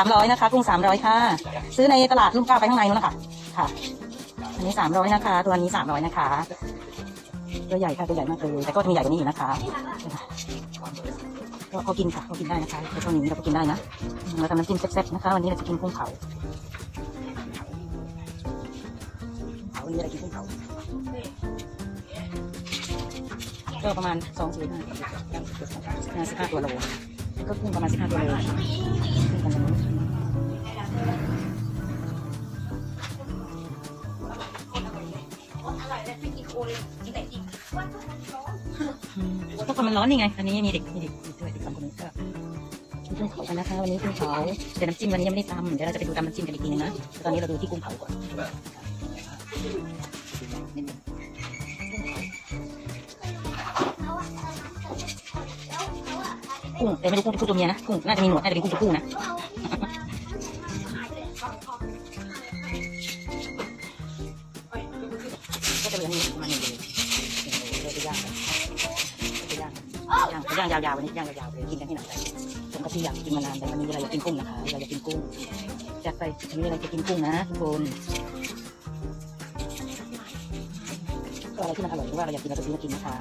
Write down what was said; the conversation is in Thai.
สามร้อยนะคะกุ้งสามร้อยค่ะ ซื้อในตลาดลุ่มก้าไปข้างในนู้นนะคะค่ะ อันนี้สามร้อยนะคะ ตัวนี้สามร้อยนะคะ ตัวใหญ่ค่ะตัวใหญ่มากเลยแต่ก็จะมีใหญ่กว่านี้อยู่นะคะก็เขากินค่ะเขากินได้นะคะในช่วงนี้เราก็กินได้นะเราทำน้ำจิ้มแซ่บๆนะคะวันนี้เราจะกินกุ้งเผาเผาวันนี้อะไรกินกุ้งเผาก็ประมาณสองสี่ห้าห้าสิบห้าตัวโลก็กุ้งประมาณสิบห้าตัวโล อืมก็คนมันร้อนนี่ไงอันนี้มีเด็กมีเด็กมีด้วยเด็กสองคนนี้ก็กุ้งเผากันนะคะวันนี้กุ้งเผาแต่น้ำจิ้มวันนี้ยังไม่ได้ทำเดี๋ยวเราจะไปดูตำน้ำจิ้มกันอีกทีนึงนะตอนนี้เราดูที่กุ้งเผาก่อนกุ้งแต่ไม่รู้กุ้งตัวเมียนะกุ้งน่าจะมีหนวดน่าจะเป็นกุ้งตัวผู้นะ ยังมันอนี้ประมาณหนึ่งเดือนเราไปย่างไปย่างย่างย่างยาวๆวันนี้ย่างยาวๆเลยกินกันที่ไหนผมก็ที่อยากกินมานานแต่มันมีอะไรอยากกินกุ้งนะคะเราอยากกินกุ้งจัดไปมีอะไรจะกินกุ้งนะทุกคนก็อะไรที่มันอร่อยหรือว่าเราอยากกินเราจะซื้อมากินนะคะ